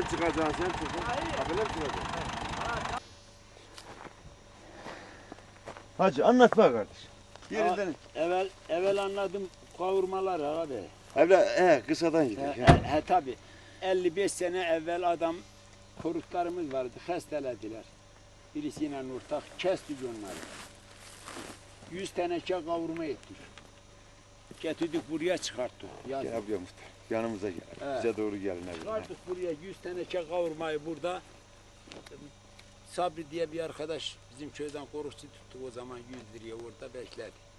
Nereden çıkacaksın sen? Kapıdan mı çıkacaksın? Hacı anlat bak kardeş. Yerinden. Evvel evvel anladım kavurmalar abi. Evle, he kısadan He, gidelim. he, he tabi. 55 sene evvel adam koruklarımız vardı. Hastelediler. Birisiyle ortak kestik onları. 100 teneke kavurma ettik. Getirdik buraya çıkarttık. Yazın. Gel abiye muhtar. Yanımıza gel. He. Bize doğru gelin abi. Çıkarttık buraya 100 teneke kavurmayı burada. Sabri diye bir arkadaş bizim köyden korukçu tuttu o zaman 100 liraya orada bekledi.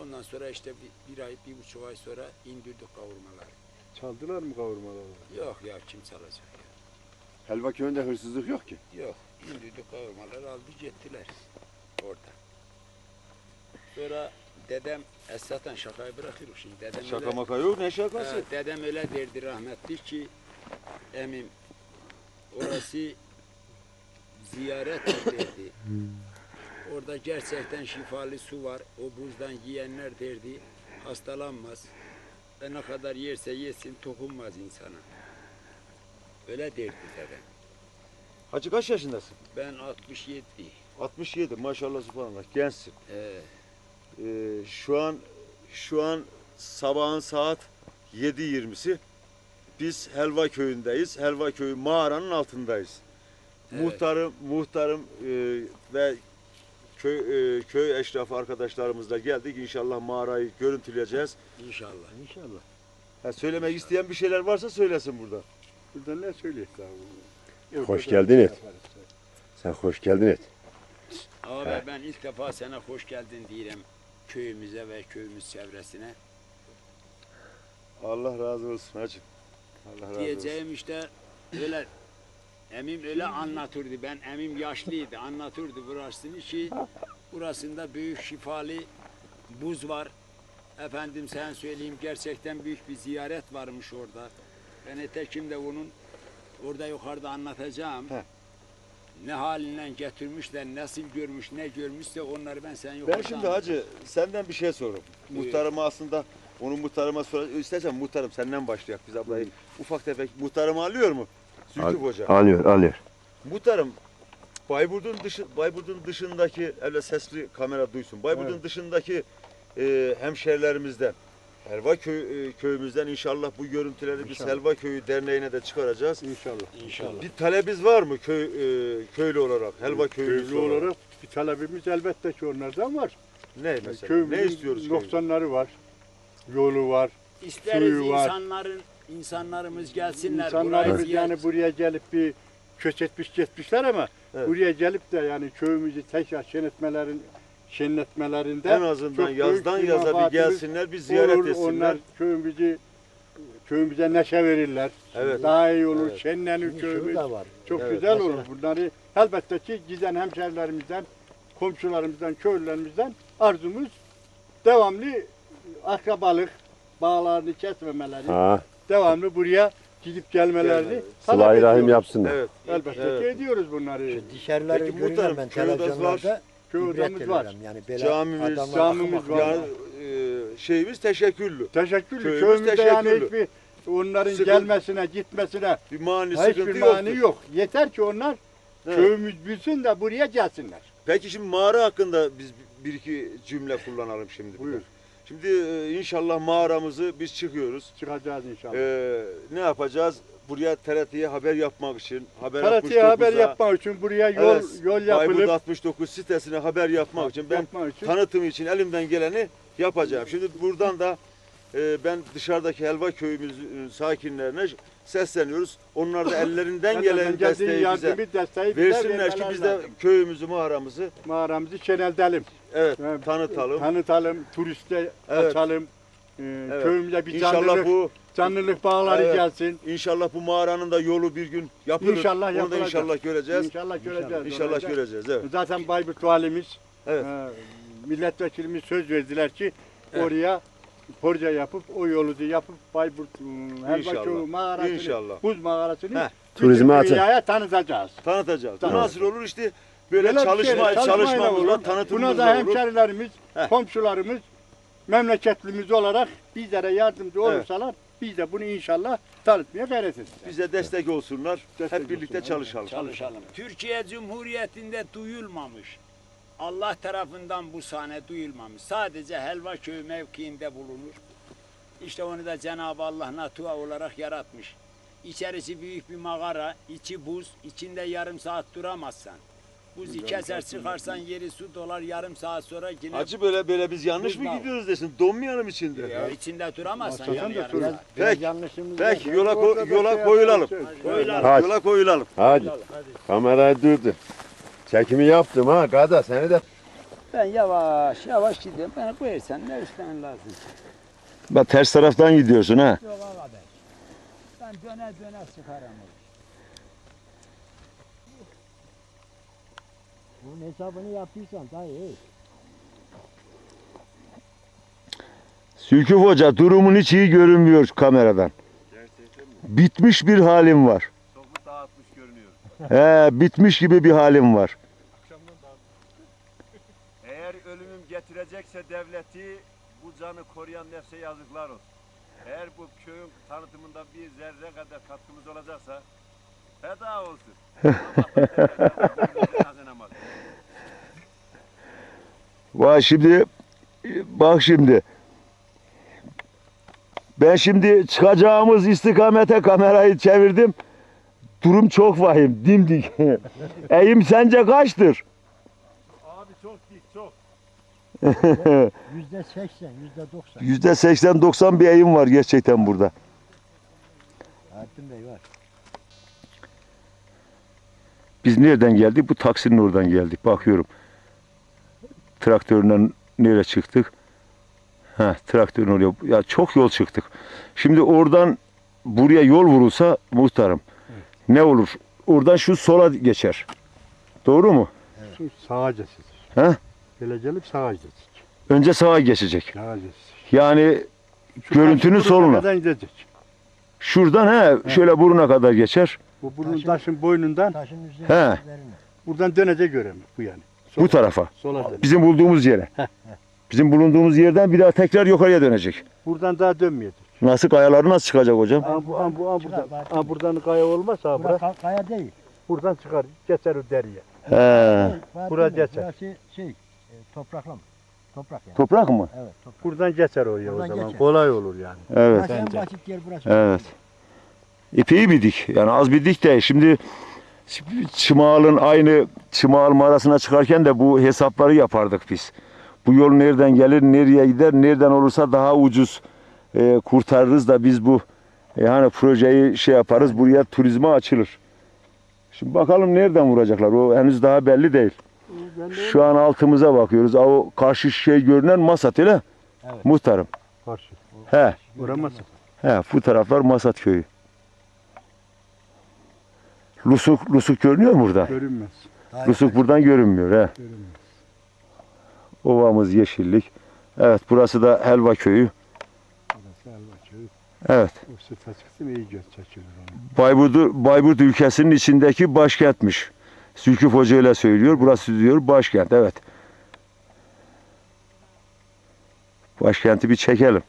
Ondan sonra işte bir, bir ay, bir buçuk ay sonra indirdik kavurmaları. Çaldılar mı kavurmaları? Yok ya kim çalacak ya. Helva köyünde hırsızlık yok ki. Yok indirdik kavurmaları aldı gittiler orada. Sonra dedem esasen şakayı bırakırız şimdi. Dedem Şaka öyle, maka yok ne şakası? Ha, dedem öyle derdi rahmetli ki emim orası ziyaret derdi. Orada gerçekten şifalı su var. O buzdan yiyenler derdi hastalanmaz. Ve ne kadar yerse yesin dokunmaz insana. Öyle derdi dedem. Hacı kaç yaşındasın? Ben 67. 67 maşallah subhanallah gençsin. Ee, Ee, şu an şu an sabahın saat 7.20'si. Biz Helva köyündeyiz. Helva köyü mağaranın altındayız. Evet. Muhtarım muhtarım e, ve köy e, köy eşrafı arkadaşlarımızla geldik. İnşallah mağarayı görüntüleyeceğiz. inşallah. İnşallah. Ha, söylemek isteyen bir şeyler varsa söylesin burada. Burada ne söyleyecek abi? Yok, Hoş geldin et. Sen hoş geldin et. Abi ben ilk defa sana hoş geldin diyelim köyümüze ve köyümüz çevresine. Allah razı olsun hacı. Allah razı olsun. Diyeceğim işte öyle emim öyle anlatırdı. Ben emim yaşlıydı. Anlatırdı burasını ki burasında büyük şifalı buz var. Efendim sen söyleyeyim gerçekten büyük bir ziyaret varmış orada. Ben etekim de onun orada yukarıda anlatacağım. He. Ne halinden getirmişler, nasıl görmüş, ne görmüşse onları ben sen Ben yukarıda şimdi hacı senden bir şey. Buyur. Muhtarıma aslında onu muhtarıma sor. İstersen muhtarım senden başlayak biz ablayı. Ufak tefek muhtarımı alıyor mu? Zülküf Hoca. Alıyor, alıyor. Muhtarım Bayburt'un dışı Bayburt'un dışındaki öyle sesli kamera duysun. Bayburt'un Evet. dışındaki e, hemşerilerimizden Helva köy, e, köyümüzden inşallah bu görüntüleri biz İnşallah. Helva Köyü Derneği'ne de çıkaracağız. İnşallah. İnşallah. Bir talebiniz var mı köy e, köylü olarak? Helva Köylü olarak bir talebimiz elbette ki onlardan var. ne mesela? Köyümüzün ne istiyoruz noksanları var. Yolu var. İsteriz Suyu var. insanların insanlarımız gelsinler İnsanlarımız buraya yani ziyaret- buraya gelip bir köç etmiş gitmişler ama Evet. buraya gelip de yani köyümüzü tekrar şenetmelerin şenletmelerinde En azından çok yazdan yaza bir gelsinler, bir ziyaret olur. etsinler. Onlar köyümüzü köyümüze neşe verirler. Evet. Daha iyi olur. Evet. Şenlenir köyümüz. var. Çok Evet, güzel olur. Bunları elbette ki giden hemşerilerimizden, komşularımızdan, köylülerimizden arzumuz devamlı akrabalık bağlarını kesmemeleri, Ha, devamlı buraya gidip gelmelerini Gelmeleri. talep sıla-i rahim yapsınlar. Evet. Elbette Evet. ki ediyoruz bunları. Dışarıları Peki görüyorum ben odası var, Köy ibret odamız var. veriyorum. Yani böyle Camimiz, camimiz akım var. Yani e, şeyimiz teşekkürlü. Teşekkürlü. Köyümüz Köyümüzde yani hiçbir onların Sıkıntı- gelmesine, gitmesine Bir mani hiçbir sıkıntı mani yoktur. yok. Yeter ki onlar Evet. köyümüz bilsin de buraya gelsinler. Peki şimdi mağara hakkında biz bir iki cümle kullanalım şimdi. Buyur. Şimdi e, inşallah mağaramızı biz çıkıyoruz. Çıkacağız inşallah. E, ne yapacağız? Buraya TRT'ye haber yapmak için, haber Karatiye haber 69'a, yapmak için buraya yol evet, yol Bayburt yapılıp 69 sitesine haber yapmak için ben yapmak için tanıtım için elimden geleni yapacağım. Şimdi buradan da e, ben dışarıdaki Helva köyümüzün sakinlerine sesleniyoruz. Onlar da ellerinden gelen desteği bize desteği bize versinler ki biz de lazım. köyümüzü, mağaramızı mağaramızı çeneldelim. Evet Evet, tanıtalım. Tanıtalım, turiste Evet. açalım. Ee, Evet. Köyümüze bir İnşallah canlılık, bu canlılık bağları Evet. gelsin. inşallah bu mağaranın da yolu bir gün yapılır. İnşallah Onu da yapılacak. inşallah göreceğiz. İnşallah göreceğiz. İnşallah olacak. göreceğiz. Evet. Zaten Bayburt valimiz, Evet. e, milletvekilimiz söz verdiler ki Evet. oraya proje yapıp o yolu da yapıp Bayburt Helva İnşallah. Mağarasını, İnşallah. buz mağarasını Heh. bütün Turizme atın. dünyaya tanıtacağız. Tanıtacağız. Bu Tamam. nasıl olur işte Böyle Böyle bir çalışma, şey, çalışmayla çalışmamızla olur. tanıtımımız Buna da olur. hemşerilerimiz, Heh. komşularımız, memleketlimiz olarak bizlere yardımcı olursalar biz de bunu inşallah tanıtmaya gayret edeceğiz. Bize destek olsunlar. Destek Hep birlikte olsunlar. çalışalım. Çalışalım. Türkiye Cumhuriyeti'nde duyulmamış. Allah tarafından bu sahne duyulmamış. Sadece Helvaköy mevkiinde bulunur. İşte onu da Cenab-ı Allah natua olarak yaratmış. İçerisi büyük bir mağara, içi buz, içinde yarım saat duramazsan. Buzu keser çıkarsan yeri su dolar yarım saat sonra yine Hacı böyle böyle biz yanlış mı gidiyoruz desin. Donmayalım içinde. Ya içinde duramazsan da yarım. Peki. yanlışımız Peki var. yola ko- yola şey koyulalım. Hadi. Yola koyulalım. Hadi. Kamerayı durdu. Çekimi yaptım ha. Gada seni de. Ben yavaş yavaş gidiyorum. Beni koyarsan ne istemen lazım? Bak ters taraftan gidiyorsun ha. Yok arkadaş. Ben döne döne çıkarım. Bunun hesabını yaptıysan daha iyi. Sülküf Hoca durumun hiç iyi görünmüyor kameradan. Bitmiş bir halim var. Çok dağıtmış görünüyor. He, bitmiş gibi bir halim var. Eğer ölümüm getirecekse devleti bu canı koruyan nefse yazıklar olsun. Eğer bu köyün tanıtımında bir zerre kadar katkımız olacaksa feda olsun. Vay şimdi bak şimdi. Ben şimdi çıkacağımız istikamete kamerayı çevirdim. Durum çok vahim, dimdik. Eğim sence kaçtır? Abi çok dik çok. Yüzde seksen, yüzde doksan. Yüzde 80-90 bir eğim var gerçekten burada. Hatim Bey var. Biz nereden geldik? Bu taksinin oradan geldik. Bakıyorum. Traktörle nereye çıktık? Ha, traktörün oraya. Ya çok yol çıktık. Şimdi oradan buraya yol vurulsa muhtarım. Ne olur? Oradan şu sola geçer. Doğru mu? Şu sağa geçecek. He? Böyle gelip sağa gidecek. Önce sağa geçecek. Sağa geçecek. Yani Şu Görüntünün soluna. gidecek. şuradan he, şöyle buruna kadar geçer. Bu bunun Taşın- taşın boynundan Taşın üzerine. He. üzerine. buradan dönecek göremez bu yani. Bu tarafa. Sola dön. Bizim bulduğumuz yere. Bizim bulunduğumuz yerden bir daha tekrar yukarıya dönecek. Buradan daha dönmeyecek. Nasıl kayaları nasıl çıkacak hocam? Aa, bu, aa, bu, aa, Çıkar, buradan, Bahattin aa, buradan kaya olmaz ha Bura bura. ka- kaya değil. Buradan çıkar. Geçer o deriye. He. Bahattin Bura Bey, geçer. Burası şey, e, toprakla mı? Toprak yani. Toprak mı? evet, toprak. Buradan geçer oraya Buradan o zaman. geçer. Kolay olur yani. Evet. Burası en basit yer burası. Evet. İpeyi bir dik. Yani az bir dik de şimdi Çımağal'ın aynı Çımağal mağarasına çıkarken de bu hesapları yapardık biz. Bu yol nereden gelir, nereye gider, nereden olursa daha ucuz e, kurtarırız da biz bu e, hani projeyi şey yaparız, buraya turizme açılır. Şimdi bakalım nereden vuracaklar. O henüz daha belli değil. Şu an altımıza bakıyoruz. O karşı şey görünen Masat öyle? Evet. Muhtarım. Karşı. He. Uğramaz. He, bu taraflar Masat köyü. Lusuk, Lusuk görünüyor mu burada? Görünmez. Daha Lusuk buradan görünmüyor. He. Görünmez. Ovamız yeşillik. Evet burası da Helva köyü. Burası. Evet. Göz çekilir onu. Bayburt, Bayburt ülkesinin içindeki başkentmiş. Zülküf Hoca öyle söylüyor. Burası diyor başkent. Evet. Başkenti bir çekelim.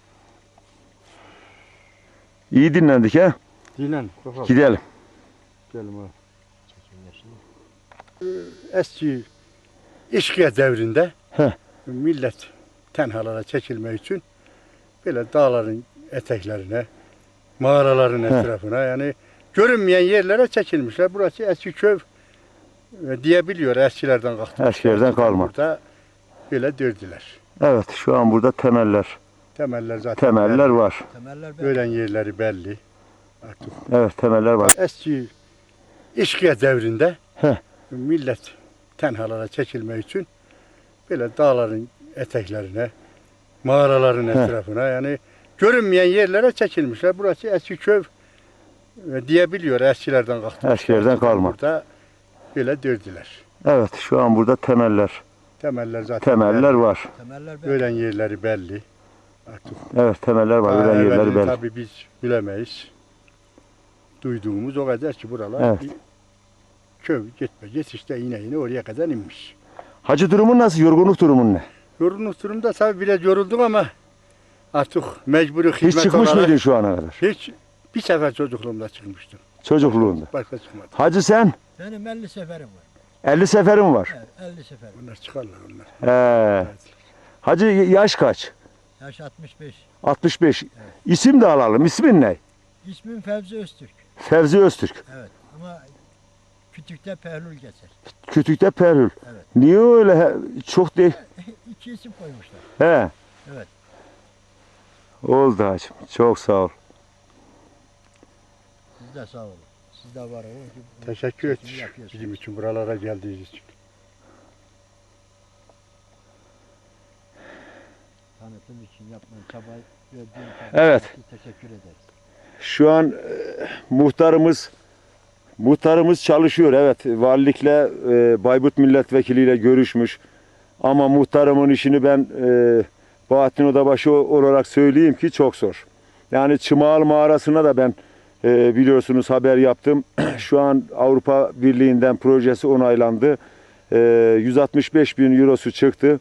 İyi dinlendik ha. Bakalım. Gidelim. Gidelim ha. Eski işkiye devrinde Heh. millet tenhalara çekilmek için böyle dağların eteklerine, mağaraların Heh. etrafına yani görünmeyen yerlere çekilmişler. Burası eski köy e, diyebiliyor eskilerden kalktı. Eskilerden kalma. Burada böyle dördüler. Evet şu an burada temeller. Temeller zaten Temeller var. Temeller belli. Ölen yerleri belli. Artık Evet temeller var. eski işkiye devrinde Heh. millet tenhalara çekilmek için böyle dağların eteklerine, mağaraların Heh. etrafına yani görünmeyen yerlere çekilmişler. Burası eski köy e, diyebiliyor eskilerden kalktı. Eskilerden kalma. Burada böyle dördüler. Evet şu an burada temeller. Temeller zaten Temeller var. Temeller belli. Ölen yerleri belli. Artık Evet temeller var. Ölen yerleri belli. tabii biz bilemeyiz. Duyduğumuz o kadar ki buralar Evet. bir köy gitme git işte yine yine oraya kadar inmiş. Hacı durumun nasıl? Yorgunluk durumun ne? Yorulmuş durumda tabii biraz yoruldum ama artık mecburi hizmet Hiç çıkmış olarak mıydın şu ana kadar? hiç bir sefer çocukluğumda çıkmıştım. Çocukluğunda. Başka çıkmadım. Hacı sen Benim 50 seferim var. 50 seferin var. Evet, 50 seferim. Bunlar çıkarlar onlar. He. Hacı yaş kaç? Yaş 65. 65. İsim de alalım. İsmin ne? İsmim Fevzi Öztürk. Fevzi Öztürk. Evet ama kütükte Pehlül geçer. Kütükte Perhül. Evet. Niye öyle he- çok değil? İki isim koymuşlar. He. Evet. Oldu hacım. Çok sağ ol. Siz de sağ olun. Siz de var olun ki bu Teşekkür et yapıyorsunuz. bizim için buralara geldiğiniz için. Tanıtım için yapmanın çaba verdiğin çaba Evet. için teşekkür ederiz. Şu an e, muhtarımız muhtarımız çalışıyor. Evet, valilikle e, Bayburt milletvekiliyle görüşmüş. Ama muhtarımın işini ben e, Bahattin Odabaşı olarak söyleyeyim ki çok zor. Yani Çımağal mağarasına da ben e, biliyorsunuz haber yaptım. Şu an Avrupa Birliği'nden projesi onaylandı. E, 165 bin eurosu çıktı.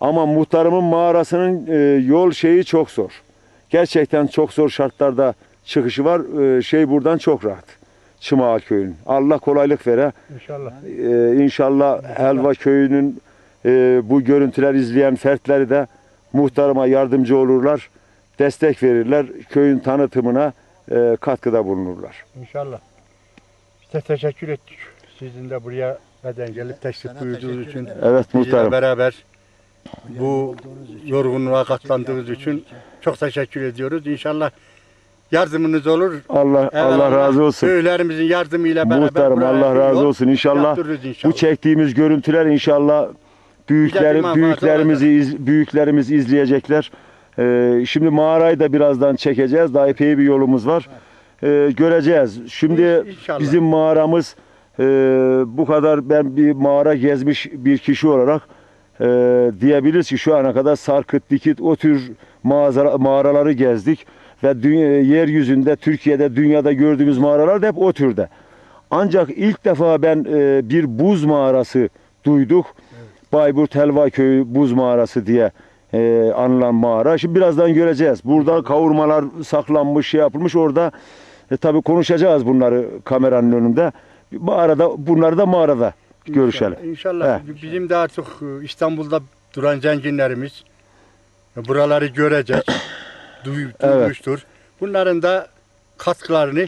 Ama muhtarımın mağarasının e, yol şeyi çok zor. Gerçekten çok zor şartlarda çıkışı var. Ee, şey buradan çok rahat. Çımağal köyünün. Allah kolaylık vere. İnşallah. Ee, inşallah Helva köyünün e, bu görüntüler izleyen fertleri de muhtarıma yardımcı olurlar. Destek verirler. Köyün tanıtımına e, katkıda bulunurlar. İnşallah. Size teşekkür ettik. Sizin de buraya neden gelip teşrif Sana buyurduğunuz teşekkür için. Evet muhtarım. beraber bu yorgunluğa katlandığınız için çok teşekkür ediyoruz. İnşallah yardımınız olur. Allah Allah razı olsun. Köylerimizin yardımıyla beraber Muhtarım buraya Allah bir razı yol olsun. İnşallah yaptırırız bu inşallah. çektiğimiz görüntüler inşallah büyükler manfaatı büyüklerimizi iz, büyüklerimiz izleyecekler. Ee, şimdi mağarayı da birazdan çekeceğiz. Daha epey bir yolumuz var. Ee, göreceğiz. Şimdi İnşallah. bizim mağaramız e, bu kadar ben bir mağara gezmiş bir kişi olarak e, diyebiliriz ki şu ana kadar Sarkıt, Dikit o tür mağazara, mağaraları gezdik ve dünya, yeryüzünde Türkiye'de dünyada gördüğümüz mağaralar da hep o türde. Ancak ilk defa ben e, bir buz mağarası duyduk. Bayburt Helva Köyü buz mağarası diye e, anılan mağara. Şimdi birazdan göreceğiz. Burada kavurmalar saklanmış, şey yapılmış. Orada e, tabii konuşacağız bunları kameranın önünde. Mağarada, bunları da mağarada görüşelim. İnşallah. Bizim de artık İstanbul'da duran zenginlerimiz e, buraları görecek. Duy, Evet. Bunların da katkılarını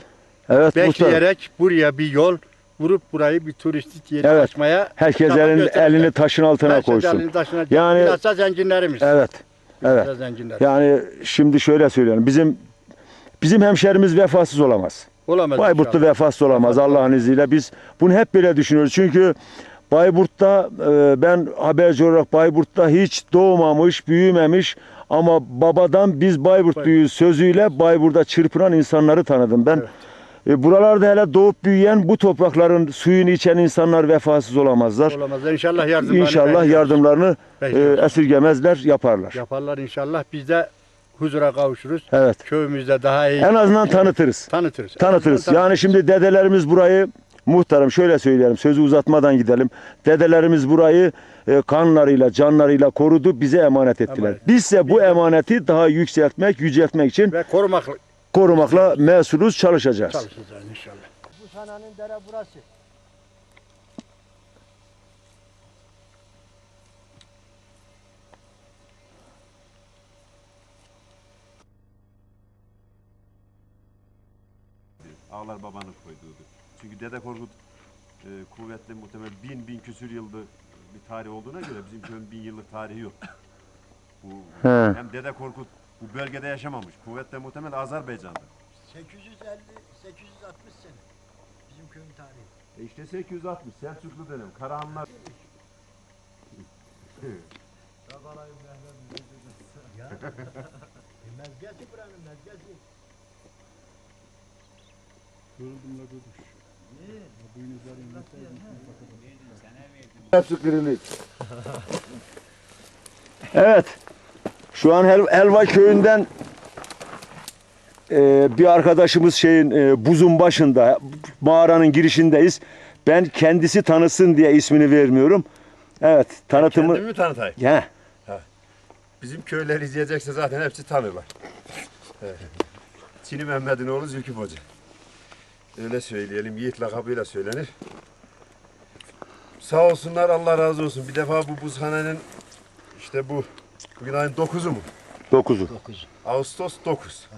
Evet bekleyerek buraya bir yol vurup burayı bir turistik yere Evet. açmaya Herkes çaba elini, taşın altına Herkes koysun. elini taşına- Yani- bilhassa zenginlerimiz. Evet. Evet. Zenginler. Yani şimdi şöyle söylüyorum. Bizim bizim hemşerimiz vefasız olamaz. Olamaz inşallah. vefasız olamaz Allah'ın izniyle. Biz bunu hep böyle düşünüyoruz. Çünkü Bayburt'ta e, ben haberci olarak Bayburt'ta hiç doğmamış, büyümemiş ama babadan biz Bayburtluyuz sözüyle Bayburt'ta çırpınan insanları tanıdım ben. Evet. E, buralarda hele doğup büyüyen bu toprakların suyunu içen insanlar vefasız olamazlar. Olamaz. İnşallah yardımlarını İnşallah yardımlarını e, esirgemezler, yaparlar. yaparlar inşallah. Biz de huzura kavuşuruz. Evet. Köyümüzde daha iyi En azından tanıtırız. tanıtırız. Tanıtırız. Yani şimdi dedelerimiz burayı muhtarım şöyle söyleyelim sözü uzatmadan gidelim. Dedelerimiz burayı e, kanlarıyla, canlarıyla korudu, bize emanet ettiler. Emanet. Bizse bu emaneti daha yükseltmek, yüceltmek için ve korumak korumakla mesulüz, çalışacağız. çalışacağız inşallah. Bu sananın dere burası. Ağlar babanın koyduğudu. Çünkü Dede Korkut e, kuvvetli muhtemel bin bin küsür yıldır bir tarih olduğuna göre bizim köyün bin yıllık tarihi yok. Bu, He. hem Dede Korkut bu bölgede yaşamamış. Kuvvetle muhtemel Azerbaycan'da. 850 860 sene. Bizim köyün tarihi. E işte 860 Selçuklu dönem. Karahanlar Ya. e, mezgesi buranın mezgesi. Hepsi kırılık. Evet. Şu an Hel- Helva köyünden e, bir arkadaşımız şeyin e, buzun başında mağaranın girişindeyiz. Ben kendisi tanısın diye ismini vermiyorum. Evet tanıtımı. Kendimi tanıtayım. Ya Bizim köyleri izleyecekse zaten hepsi tanırlar. Çini Mehmet'in oğlu Zülkü Hoca. Öyle söyleyelim, Yiğit lakabıyla söylenir. Sağ olsunlar, Allah razı olsun. Bir defa bu buzhanenin işte bu, bugün ayın 9'u mu? 9'u. 9. Ağustos 9.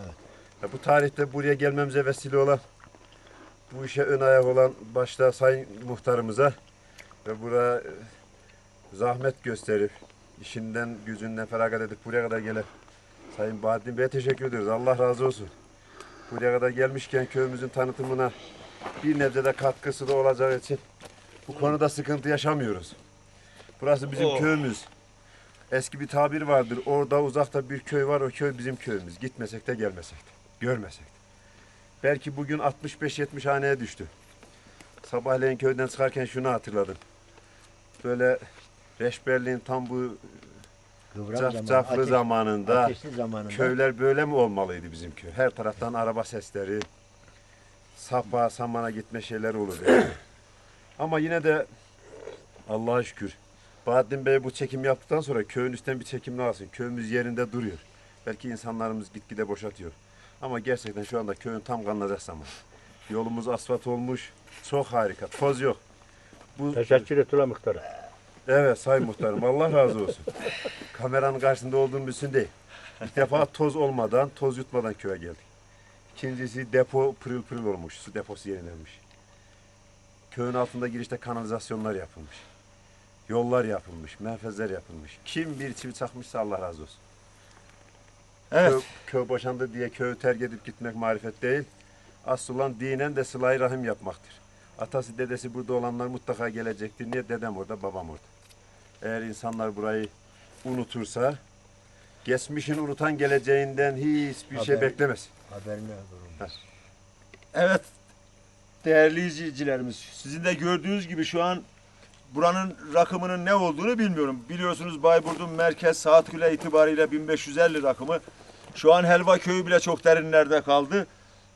Ya bu tarihte buraya gelmemize vesile olan, bu işe ön ayak olan başta Sayın Muhtarımıza ve buraya e, zahmet gösterip, işinden gücünden feragat edip buraya kadar gelen Sayın Bahattin Bey'e teşekkür ediyoruz. Allah razı olsun. Buraya kadar gelmişken köyümüzün tanıtımına bir nebze de katkısı da olacağı için bu konuda sıkıntı yaşamıyoruz. Burası bizim köyümüz. Eski bir tabir vardır. Orada uzakta bir köy var. O köy bizim köyümüz. Gitmesek de gelmesek de. Görmesek de. Belki bugün 65-70 haneye düştü. Sabahleyin köyden çıkarken şunu hatırladım. Böyle reşberliğin tam bu Kıvrak caf zaman, caflı ateş- zamanında ateşli zamanında. köyler böyle mi olmalıydı bizim köy? Her taraftan araba sesleri, sapa, samana gitme şeyler olurdu. Ama yine de Allah'a şükür. Bahattin Bey bu çekim yaptıktan sonra köyün üstten bir çekimini alsın. Köyümüz yerinde duruyor. Belki insanlarımız gitgide boşatıyor. Ama gerçekten şu anda köyün tam kanlanacak zaman. Yolumuz asfalt olmuş. Çok harika. Toz yok. Bu Teşekkür et muhtarım. Evet Sayın Muhtarım Allah razı olsun. Kameranın karşısında olduğum bilsin değil. İlk defa toz olmadan, toz yutmadan köye geldik. İkincisi depo pırıl pırıl olmuş, su deposu yenilenmiş. Köyün altında girişte kanalizasyonlar yapılmış. Yollar yapılmış, menfezler yapılmış. Kim bir çivi çakmışsa Allah razı olsun. Evet. Köy, köy boşandı diye köyü terk edip gitmek marifet değil. Asıl olan dinen de sıla rahim yapmaktır. Atası dedesi burada olanlar mutlaka gelecektir. Niye? Dedem orada, babam orada. Eğer insanlar burayı unutursa, geçmişin unutan geleceğinden hiçbir şey Haber- beklemez. Haberine durun. Evet değerli izleyicilerimiz sizin de gördüğünüz gibi şu an buranın rakımının ne olduğunu bilmiyorum. Biliyorsunuz Bayburt'un merkez saat kule itibariyle 1550 rakımı. Şu an Helva Köyü bile çok derinlerde kaldı.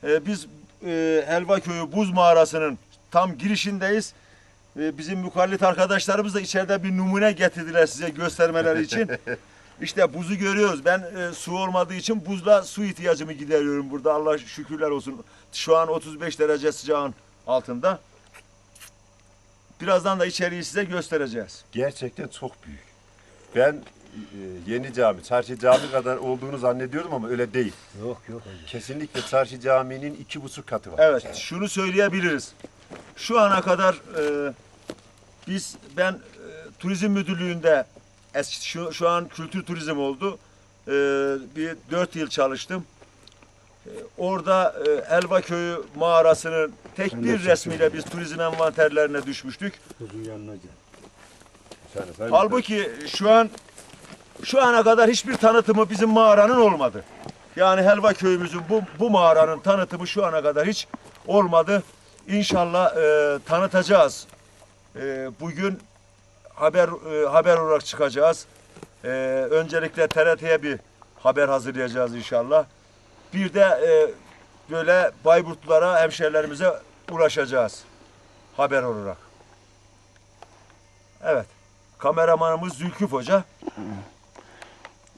Ee, biz e, Helva Köyü buz mağarasının tam girişindeyiz. Ee, bizim mukallit arkadaşlarımız da içeride bir numune getirdiler size göstermeleri için. İşte buzu görüyoruz. Ben e, su olmadığı için buzla su ihtiyacımı gideriyorum burada. Allah şükürler olsun. Şu an 35 derece sıcağın altında. Birazdan da içeriği size göstereceğiz. Gerçekten çok büyük. Ben e, yeni cami, çarşı cami kadar olduğunu zannediyordum ama öyle değil. Yok yok. Kesinlikle çarşı caminin iki buçuk katı var. Evet, şunu söyleyebiliriz. Şu ana kadar e, biz ben e, turizm müdürlüğünde eski şu, şu an kültür turizm oldu. E, bir dört yıl çalıştım. E, orada e, Elva Köyü mağarasının tek bir resmiyle biz turizm envanterlerine düşmüştük. Kuzun yanına gel. Halbuki şu an şu ana kadar hiçbir tanıtımı bizim mağaranın olmadı. Yani Helva köyümüzün bu bu mağaranın tanıtımı şu ana kadar hiç olmadı. İnşallah e, tanıtacağız. E, bugün haber e, haber olarak çıkacağız. E, öncelikle TRT'ye bir haber hazırlayacağız inşallah. Bir de e, böyle Bayburtlulara, hemşerilerimize ulaşacağız haber olarak. Evet. Kameramanımız Zülküf Hoca.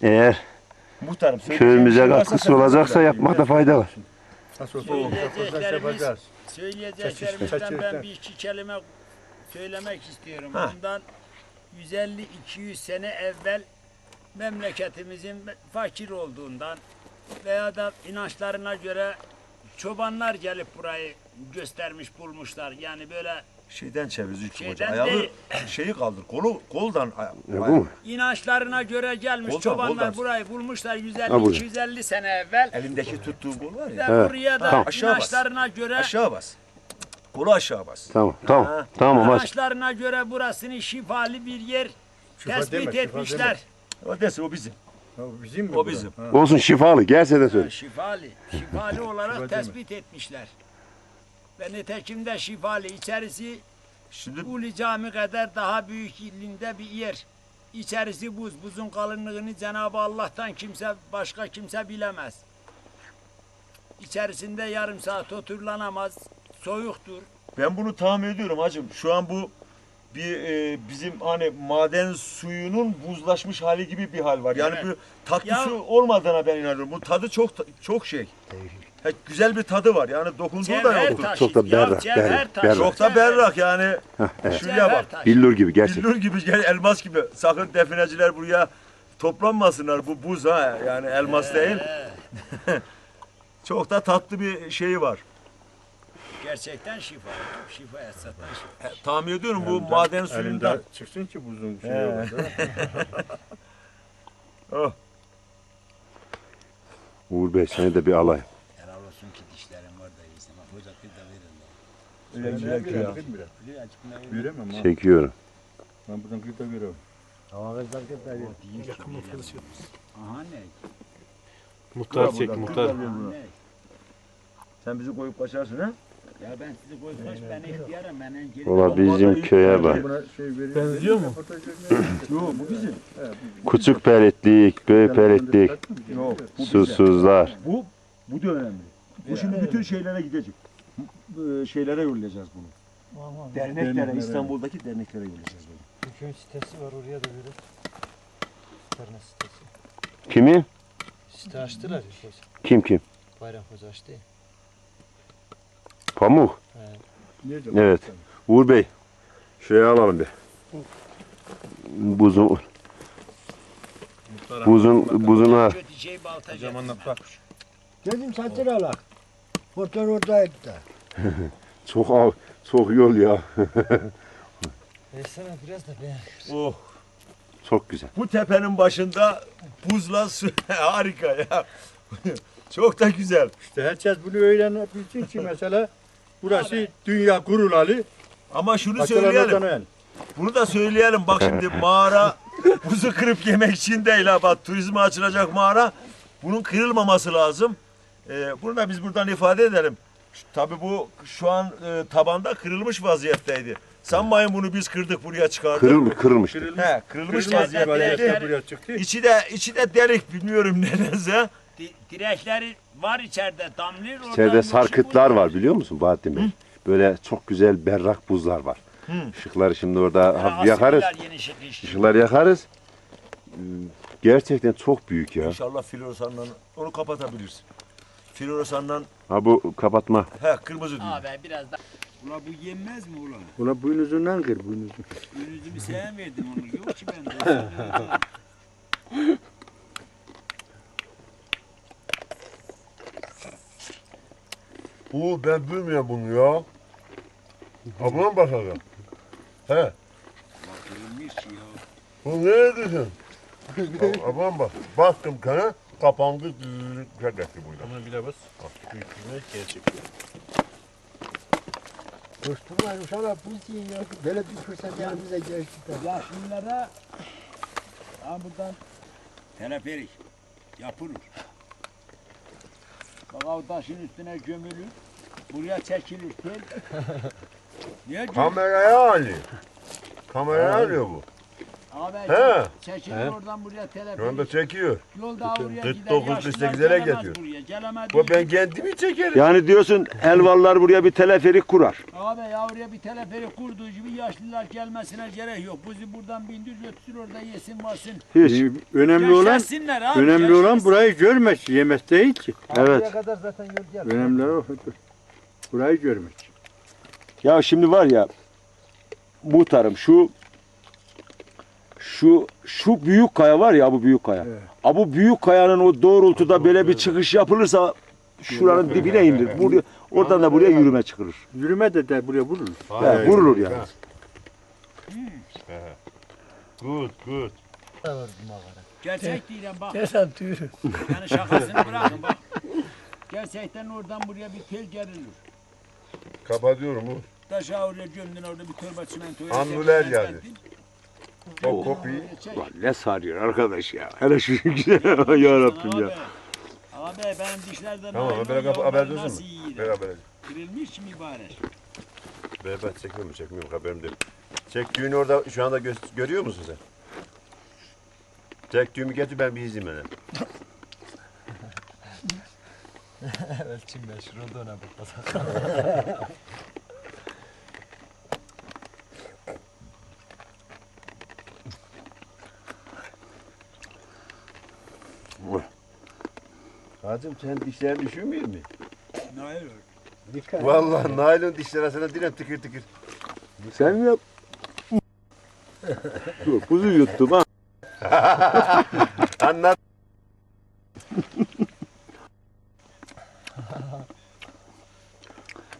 Eğer Muhtarım söyleyeceğim köyümüze şey varsa katkısı sen olacaksa söyle. yapmakta fayda var. Nasıl Söyleyeceklerimizden ben bir iki kelime söylemek istiyorum. Ha. Bundan 150-200 sene evvel memleketimizin fakir olduğundan veya da inançlarına göre çobanlar gelip burayı göstermiş bulmuşlar. Yani böyle Şeyden çevir Zülküf Hoca. Şeyden Ayağı değil. şeyi kaldır. Kolu koldan. aya- Ya bu ayağı. mu? inançlarına göre gelmiş Oldan, çobanlar oldan. burayı bulmuşlar Ha, burada. 150-250 sene evvel. Elindeki tuttuğun kol var ya. Ve Evet, buraya da tamam. Aşağı bas. inançlarına göre Aşağı bas. Kolu aşağı bas. Tamam tamam. Ha. Tamam aç. inançlarına göre burasını şifalı bir yer Şifa tespit deme, şifa etmişler. O desin o bizim. deme. O bizim mi? O bu? bizim. Ha. Olsun şifalı. Gelse de söyle. Şifalı, şifalı olarak Şifa deme. tespit etmişler. Ve nitekim de şifalı içerisi Şimdi Ulu Cami kadar daha büyük ilinde bir yer. İçerisi buz, buzun kalınlığını Cenab-ı Allah'tan kimse, başka kimse bilemez. İçerisinde yarım saat oturulanamaz, soğuktur. Ben bunu tahmin ediyorum hacım. Şu an bu bir e, bizim hani maden suyunun buzlaşmış hali gibi bir hal var. Yani Evet. bir tatlısı Ya- olmadığına ben inanıyorum. Bu tadı çok çok şey. Güzel bir tadı var. Yani dokunduğu da Cevher yoktur. taşı. Çok da Ya berrak, cevher berrak, taşı. berrak. Çok da berrak yani. Şuraya Cevher bak. taşı. Billur gibi gerçek. Billur gibi gel elmas gibi. Sakın defineciler buraya toplanmasınlar. Bu buz ha yani elmas değil. Çok da tatlı bir şeyi var. Gerçekten şifa. Şifa satan şifa. E, tahmin ediyorum bu maden suyundan. Elimde çıksın ki buzun şey He. olur. Oh. Uğur Bey seni de bir alay. Helal olsun ki dişlerin var da iyisin. Bak hoca kız ha. Çekiyorum. Ben buradan kıyıda görüyorum. Hava ve zargı da yok. Yakın Aha ne? Muhtar çek muhtar. Sen bizi koyup kaçarsın ha? Ya ben sizi koymuş ben ihtiyarım ben en Ola bizim köye bak. Şey. Benziyor mu? Yok bu bizim. Küçük peretlik, büyük peretlik, susuzlar. Bu bu da önemli. Bu şimdi bütün şeylere gidecek. Şeylere yollayacağız bunu. Derneklere, Derneklere. İstanbul'daki derneklere yollayacağız bunu. Bir köy sitesi var oraya da böyle. Tarla sitesi. Kimi? Site açtılar ya hoca. Kim kim? Bayram hoca açtı ya. Pamuk. Nerede? Evet. Uğur Bey. Şuraya alalım bir. Buzun buzun buzuna Kötü şey balta Dedim satır alak. Motor oradaydı da. çok av, çok yol ya. Versene biraz da ben. Oh. Çok güzel. Bu tepenin başında buzla su harika ya. Çok da güzel. İşte herkes bunu öğrenebilsin ki mesela burası dünya kurulalı. Ama şunu Başkalarına söyleyelim. tanıyan. Bunu da söyleyelim. Bak şimdi mağara buzu kırıp yemek için değil ha. Bak turizme açılacak mağara. Bunun kırılmaması lazım. Ee, bunu da biz buradan ifade edelim. Tabii bu şu an e, tabanda kırılmış vaziyetteydi. Sanmayın bunu biz kırdık buraya çıkardık. Kırıl kırılmıştı. He, kırılmış Kırılmaz vaziyetteydi. Vaziyette buraya çıktı. İçi de içi de delik bilmiyorum nedense. Di- direkleri var içeride damlıyor. oradan İçeride sarkıtlar vuruyor. var biliyor musun Bahattin Bey? Böyle çok güzel berrak buzlar var. Işıkları şimdi orada Böyle hafif yakarız. yeni işte. Işıkları yakarız. Ee, Gerçekten çok büyük ya. İnşallah floresandan onu kapatabilirsin. Floresandan Ha bu kapatma. he kırmızı diyor. Abi biraz da. Ula bu yenmez mi ulan? Buna boynuzundan kır boynuzunu. Ürünümü sen verdin onu. Yok ki bende. Bu ben bilmiyorum bunu ya. Ablam bakalım. He. Kırılmış ya. Bu ne diyorsun? Ablam bak. Baktım kana kapandı. Güzel etti burada. Bunu bile bas. Dostum var uşağına buz yiyin ya. Böyle bir fırsat elimize geçti de. Ya şunlara ha buradan teleferik yapılır. Bak o taşın üstüne gömülür. Buraya çekilir tel. Niye gömülür? Kameraya alıyor. Kameraya alıyor bu. Abi He. çekilir oradan buraya Şu anda teleferik. çekiyor. Yolda oraya gider. 49 yaşlılar 48'lere gelemez getiriyor. Buraya. Gelemedi. Bu ben kendimi çekerim. Yani diyorsun Elvallar buraya bir teleferik kurar. Abi ya oraya bir teleferik kurduğu gibi yaşlılar gelmesine gerek yok. Bizi buradan bindir götür orada yesin varsın. Hiç. Önemli olan Yaşasınlar abi. önemli olan yaşasın. burayı görmek, yemek değil ki. Evet. Buraya kadar zaten yol. Önemli olan o. Burayı görmek. Ya şimdi var ya muhtarım şu şu şu büyük kaya var ya bu büyük kaya. Evet. Ha bu büyük kayanın o doğrultuda böyle bir çıkış yapılırsa şuranın dibine indir. Buraya, oradan da buraya yürüme çıkılır. Yürüme de, de buraya vurulur. He, vurulur yani. Good, good. Gerçek değilim bak. Desen tüyürü. Yani şakasını bırakın bak. Gerçekten oradan buraya bir tel gerilir. Kapatıyorum bu. Taşa oraya gömdün orada bir torba çimentoya. Geldi. çektin. O. Oraya çek. Ulan ne sarıyor arkadaş ya. Hele şu güzel ya Rabbim ya. Abi benim dişlerden Tamam, ayrı haber- haber diyorsun nasıl mu? yiyor? Beraber. Kırılmış mübarek. Ben, ben çekmiyorum çekmiyorum haberim değil. Çektiğini orada şu anda gö- görüyor musun sen? Çektiğimi getir ben bir izleyeyim hele. Evet şimdi şurada ona bak. Hacım sen dişlerin düşünmüyor mu? Hayır. Dikkat. Vallahi naylon dişler arasında direm tıkır tıkır. Sen yap. Dur, buzu yuttum ha. Anlat.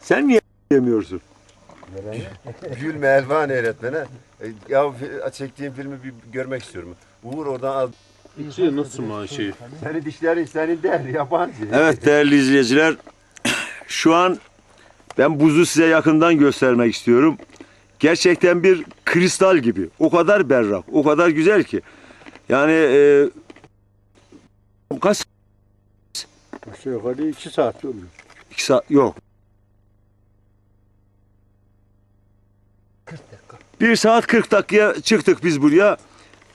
Sen niye yemiyorsun? Gülme Elvan öğretmene. E, Ya çektiğim filmi bir görmek istiyorum. Uğur oradan al. Şey nasıl maaşı? Senin dişlerin senin değil yabancı. Evet değerli izleyiciler. Şu an ben buzu size yakından göstermek istiyorum. Gerçekten bir kristal gibi. O kadar berrak, o kadar güzel ki. Yani e, kaç Aşağı yukarı iki saat oluyor. iki saat yok. Bir saat 40 dakikaya çıktık biz buraya.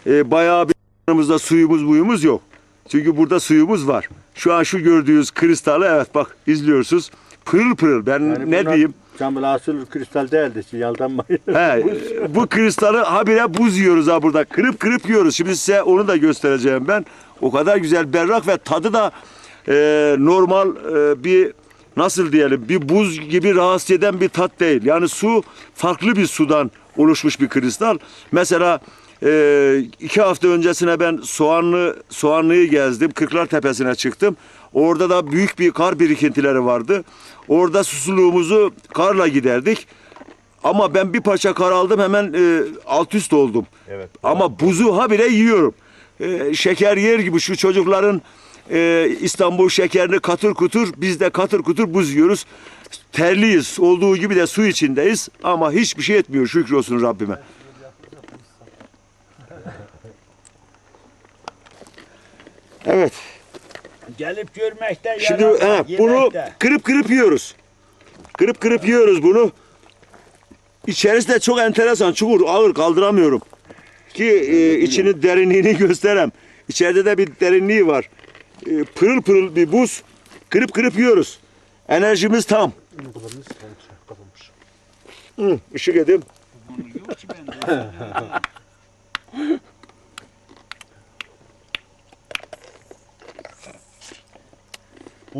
E, bayağı bir yanımızda suyumuz buyumuz yok. Çünkü burada suyumuz var. Şu an şu gördüğünüz kristalı evet bak izliyorsunuz. Pırıl pırıl. Ben Yani ne diyeyim? Camel asıl kristal değildi. Siz Yaldanmayın. He, bu kristalı habire buz yiyoruz ha burada. Kırıp kırıp yiyoruz. Şimdi size onu da göstereceğim ben. O kadar güzel berrak ve tadı da e, normal e, bir nasıl diyelim bir buz gibi rahatsız eden bir tat değil. Yani su farklı bir sudan oluşmuş bir kristal. Mesela e, iki hafta öncesine ben Soğanlı Soğanlı'yı gezdim. Kırklar Tepesi'ne çıktım. Orada da büyük bir kar birikintileri vardı. Orada susuzluğumuzu karla giderdik. Ama ben bir parça kar aldım hemen e, alt üst oldum. Evet. Ama buzu habire yiyorum. E, şeker yer gibi şu çocukların e, İstanbul şekerini katır kutur biz de katır kutur buz yiyoruz. Terliyiz. Olduğu gibi de su içindeyiz ama hiçbir şey etmiyor şükür olsun Rabbime. Evet. Gelip görmekte Şimdi yarar var, he, bunu yemekte. kırıp kırıp yiyoruz. Kırıp kırıp yiyoruz bunu. İçerisi de çok enteresan. Çukur ağır kaldıramıyorum. Ki e, içinin derinliğini gösterem. İçeride de bir derinliği var. E, pırıl pırıl bir buz. Kırıp kırıp yiyoruz. Enerjimiz tam. Hı, ışık edeyim. Yok ki bende.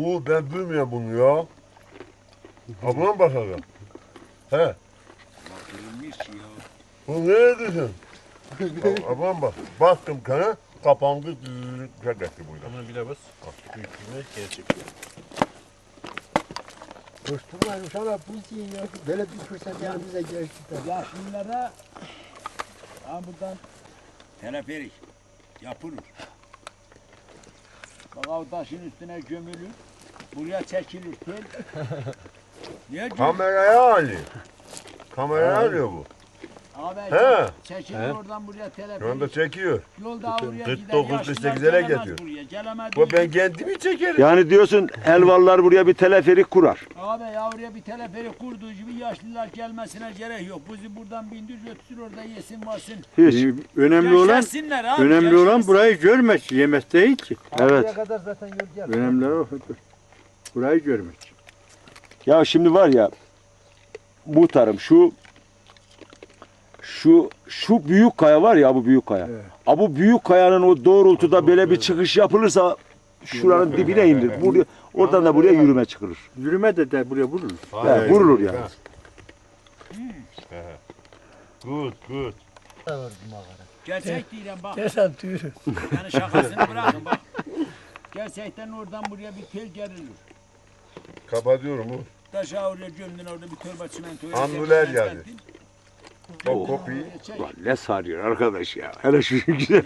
Uğur ben bilmiyorum bunu ya. Ablam bakalım. He. Ya. Bu ne diyorsun? Ablam bak. Baktım kana kapandı. Tek etti burada. Ama bile bas. Büyüklüğüne gerçek. Koşturmayın sana buz yiyin ya. Böyle bir fırsat yanımıza geçti. de. Yaşlılara ha buradan teleferik yapılır. Bak o taşın üstüne gömülür. Buraya çekilir tel. Niye? Kameraya alıyor. Kameraya alıyor bu. Abi He. çekilir oradan buraya Şu anda çekiyor. Yolda buraya 49, gider. Yaşlılar 48'lere gelemez getiriyor. buraya. Gelemez. Bu ben kendimi çekerim. Yani diyorsun helvalılar buraya bir teleferik kurar. Abi ya oraya bir teleferik kurduğu gibi yaşlılar gelmesine gerek yok. Bizi buradan bindir götür orada yesin varsın. Hiç. önemli olan Yaşasınlar abi. önemli olan yaşasın. burayı görmek. Yemek değil ki. Evet. Buraya kadar zaten yol. Önemli o. Burayı görmek. Ya şimdi var ya muhtarım şu şu şu büyük kaya var ya bu büyük kaya. Evet. Ha bu büyük kayanın o doğrultuda böyle bir çıkış yapılırsa şuranın dibine indir. Buraya, oradan da buraya yürüme çıkılır. Yürüme de, de buraya vurulur. He, vurulur yani. Good, good. Gerçek değilim bak. Desen tüyürü. Yani şakasını bırakın bak. Gerçekten oradan buraya bir tel gerilir. Kapatıyorum bu. Taşa oraya gömdün orada bir torba çimento. Anduler geldi. O kopiyi Ne sarıyor arkadaş ya. Hele şu güzel